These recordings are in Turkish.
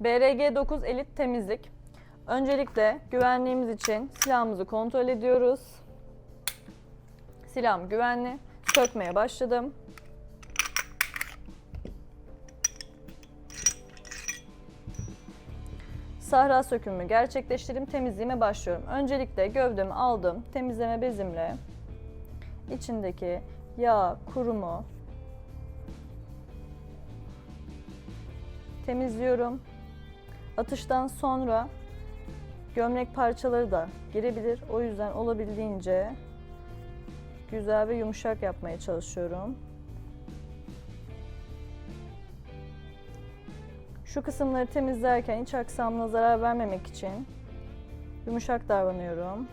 BRG 9 Elit Temizlik. Öncelikle güvenliğimiz için silahımızı kontrol ediyoruz. Silahım güvenli. Sökmeye başladım. Sahra sökümü gerçekleştirdim. Temizliğime başlıyorum. Öncelikle gövdemi aldım. Temizleme bezimle içindeki yağ, kurumu temizliyorum. Atıştan sonra gömlek parçaları da girebilir. O yüzden olabildiğince güzel ve yumuşak yapmaya çalışıyorum. Şu kısımları temizlerken iç aksamına zarar vermemek için yumuşak davranıyorum.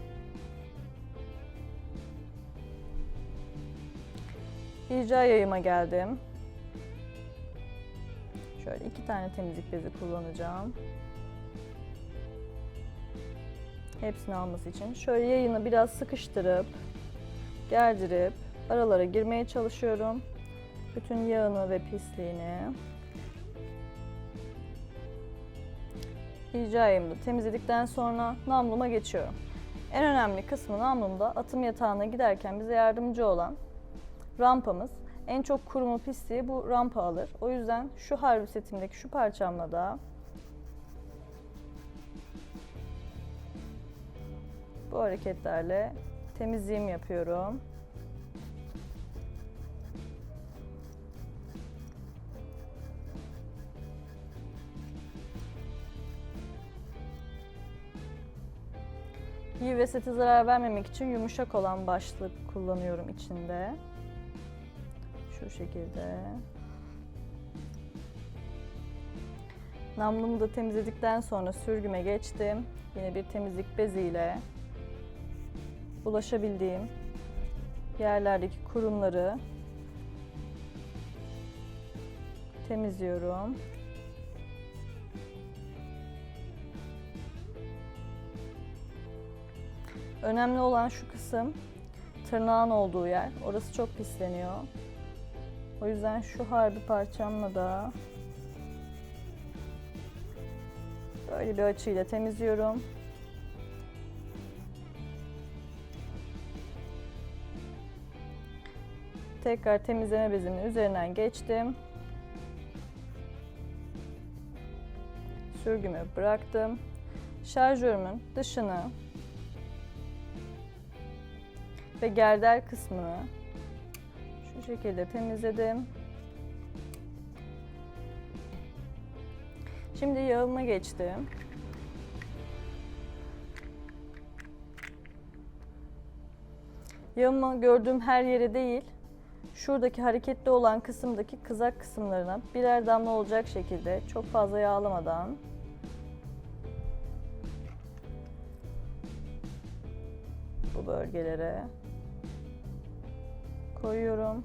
İca yayıma geldim. Şöyle iki tane temizlik bezi kullanacağım. Hepsini alması için. Şöyle yayını biraz sıkıştırıp, gerdirip aralara girmeye çalışıyorum. Bütün yağını ve pisliğini. İca yayımı temizledikten sonra namluma geçiyorum. En önemli kısmı namlumda atım yatağına giderken bize yardımcı olan rampamız. En çok kurumu pisliği bu rampa alır. O yüzden şu harbi setimdeki şu parçamla da bu hareketlerle temizliğimi yapıyorum. Hiv ve sete zarar vermemek için yumuşak olan başlık kullanıyorum içinde. Şu şekilde. Namlumu da temizledikten sonra sürgüme geçtim. Yine bir temizlik beziyle ulaşabildiğim yerlerdeki kurumları temizliyorum. Önemli olan şu kısım tırnağın olduğu yer. Orası çok pisleniyor. O yüzden şu harbi parçamla da böyle bir açıyla temizliyorum. Tekrar temizleme bezimin üzerinden geçtim. Sürgümü bıraktım. Şarjörümün dışını ve gerder kısmını şu şekilde temizledim. Şimdi yağıma geçtim. Yağımı gördüğüm her yere değil, şuradaki hareketli olan kısımdaki kızak kısımlarına birer damla olacak şekilde çok fazla yağlamadan bu bölgelere koyuyorum.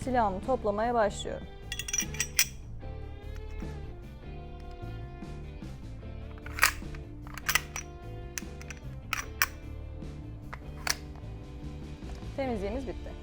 Silahımı toplamaya başlıyorum. Temizliğimiz bitti.